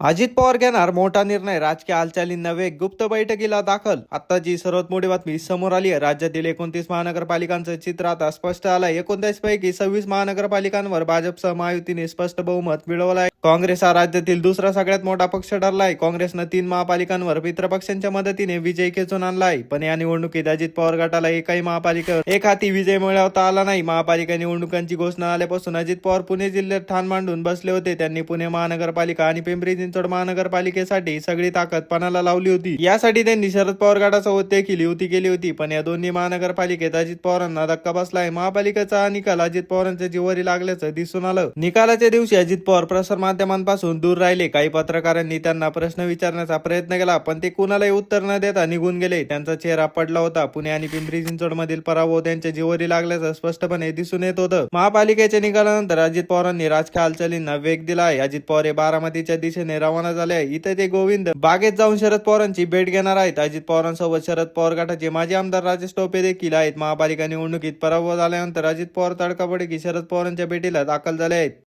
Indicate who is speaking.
Speaker 1: अजित पवार घेणार मोठा निर्णय. राजकीय हालचालींना वेग गुप्त बैठकीला दाखल. आता जी सर्वात मोठी बातमी समोर आली आहे. राज्यातील एकोणतीस महानगरपालिकांचं चित्र आता स्पष्ट आलंय. एकोणतीस पैकी सव्वीस महानगरपालिकांवर भाजपसह महायुतीने स्पष्ट बहुमत मिळवलं आहे. काँग्रेस हा राज्यातील दुसरा सगळ्यात मोठा पक्ष ठरला आहे काँग्रेसनं तीन महापालिकांवर मित्रपक्षांच्या मदतीने विजय खेचून आणला आहे. पण या निवडणुकीत अजित पवार गटाला एकाही महापालिकेवर एक हाती विजय मिळवता आला नाही. महापालिका निवडणुकांची घोषणा आल्यापासून अजित पवार पुणे जिल्ह्यात ठाण मांडून बसले होते. त्यांनी पुणे महानगरपालिका आणि पिंपरी चिंचवड महानगरपालिकेसाठी सगळी ताकद पणाला लावली होती. यासाठी त्यांनी शरद पवार गटासोबत देखील युती केली होती. पण या दोन्ही महानगरपालिकेत अजित पवारांना धक्का बसलाय महापालिकेचा निकाल अजित पवारांच्या जीवारी लागल्याचं दिसून आलं. निकालाच्या दिवशी अजित पवार प्रसार माध्यमांपासून दूर राहिले. काही पत्रकारांनी त्यांना प्रश्न विचारण्याचा प्रयत्न केला पण ते कुणालाही उत्तर न देता निघून गेले. त्यांचा चेहरा पडला होता. पुणे आणि पिंपरी चिंचवड मधील पराभव त्यांच्या जीवारी लागल्याचं स्पष्टपणे दिसून येत होतं. महापालिकेच्या निकालानंतर अजित पवारांनी राजकीय हालचालींना वेग दिला आहे. अजित पवार हे बारामतीच्या दिशेने रवाना झाले. आहे इथे ते गोविंद. बागेत जाऊन शरद पवारांची भेट घेणार आहेत. अजित पवारांसोबत शरद पवार गटाचे माजी आमदार राजेश टोपे देखील आहेत. महापालिका निवडणुकीत पराभव झाल्यानंतर अजित पवार तडकाफडकी शरद पवारांच्या भेटीला दाखल झाले आहेत.